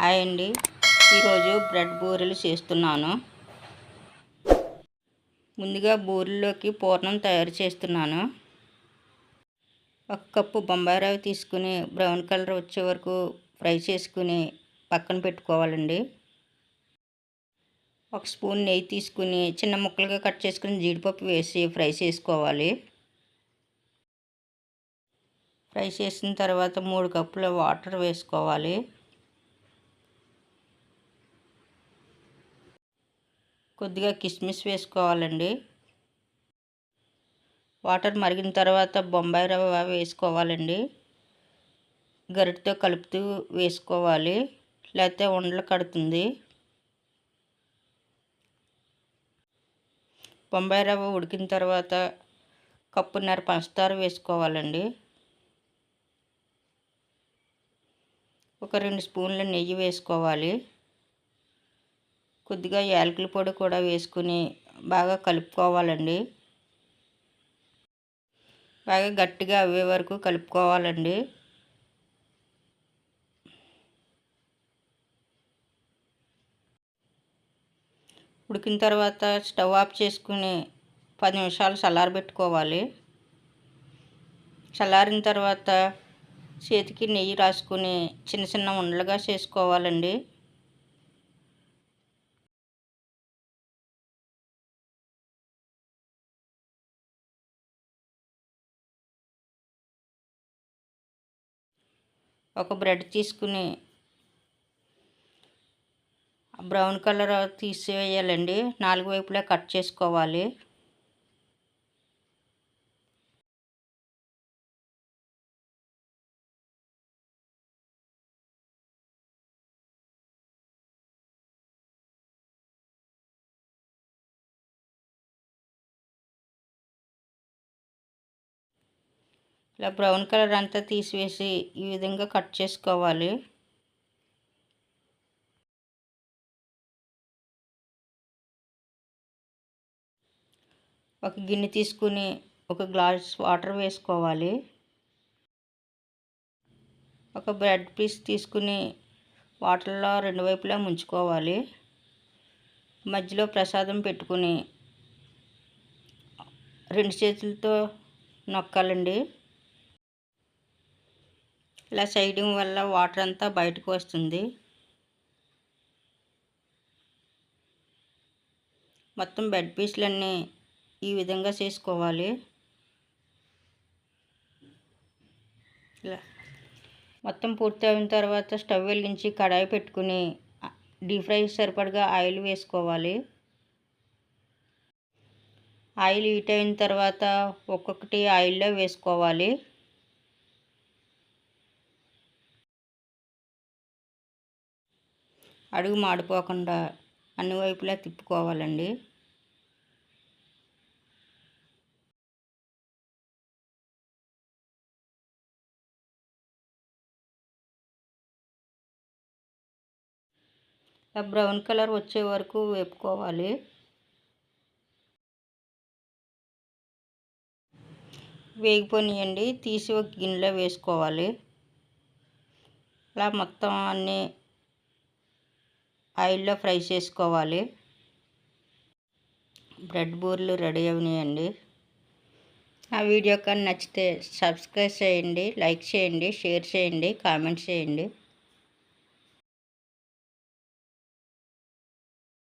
Hi అండి. ఈరోజు bread బూరెలు చేస్తున్నాను. ముందుగా బూరెల్లోకి పూర్ణం తయారు చేస్తున్నాను. ఒక కప్పు బొంబాయి రవ్వ తీసుకుని బ్రౌన్ కలర్ వచ్చే వరకు ఫ్రై చేసుకుని పక్కన పెట్టుకోవాలండి. ఒక స్పూన్ నెయ్యి తీసుకుని చిన్న ముక్కలుగా కట్ చేసుకుని జీడిపప్పు వేసి ఫ్రై చేసుకోవాలి. ఫ్రై చేసిన తర్వాత మూడు కప్పుల వాటర్ వేసుకోవాలి. కొద్దిగా కిస్మిస్ వేసుకోవాలండి. వాటర్ మరిగిన తర్వాత బొంబాయి రవ్వ వేసుకోవాలండి. గరిటతో కలుపుతూ వేసుకోవాలి. లేకపోతే ఉండలు కడుతుంది. బొంబాయి రవ్వ ఉడికిన తర్వాత కప్పున్నర పంచదార వేసుకోవాలండి. ఒక రెండు స్పూన్ల నెయ్యి వేసుకోవాలి. కొద్దిగా యాలకుల పొడి కూడా వేసుకుని బాగా కలుపుకోవాలండి. బాగా గట్టిగా అవ్వే వరకు కలుపుకోవాలండి. ఉడికిన తర్వాత స్టవ్ ఆఫ్ చేసుకుని పది నిమిషాలు చల్లారబెట్టుకోవాలి చల్లారిన తర్వాత చేతికి నెయ్యి రాసుకుని చిన్న చిన్న ఉండలుగా చేసుకోవాలండి. ఒక బ్రెడ్ తీసుకుని బ్రౌన్ కలర్ తీసివేయాలండి నాలుగు వైపులా కట్ చేసుకోవాలి. ఇలా బ్రౌన్ కలర్ అంతా తీసివేసి ఈ విధంగా కట్ చేసుకోవాలి. ఒక గిన్నె తీసుకుని ఒక గ్లాస్ వాటర్ వేసుకోవాలి. ఒక బ్రెడ్ పీస్ తీసుకుని వాటర్లో రెండు వైపులా ముంచుకోవాలి. మధ్యలో ప్రసాదం పెట్టుకుని రెండు చేతులతో నొక్కాలండి. ఇలా చేయడం వల్ల వాటర్ అంతా బయటకు వస్తుంది. మొత్తం బెడ్ పీస్లన్నీ ఈ విధంగా చేసుకోవాలి. ఇలా మొత్తం పూర్తి అయిన తర్వాత స్టవ్ వెలిగించి కడాయి పెట్టుకుని డీప్ ఫ్రై సరిపడగా ఆయిల్ వేసుకోవాలి. ఆయిల్ హీట్ అయిన తర్వాత ఒక్కొక్కటి ఆయిల్లో వేసుకోవాలి. అడుగు మాడిపోకుండా అన్ని వైపులా తిప్పుకోవాలండి. బ్రౌన్ కలర్ వచ్చే వరకు వేపుకోవాలి. వేగిపోనియండి తీసి ఒక గిన్నెలో వేసుకోవాలి. అలా మొత్తం అన్నీ ఆయిల్లో ఫ్రై చేసుకోవాలి. బ్రెడ్ బూర్లు రెడీ అయినాయండి ఆ వీడియో కానీ నచ్చితే సబ్స్క్రైబ్ చేయండి లైక్ చేయండి షేర్ చేయండి కామెంట్ చేయండి.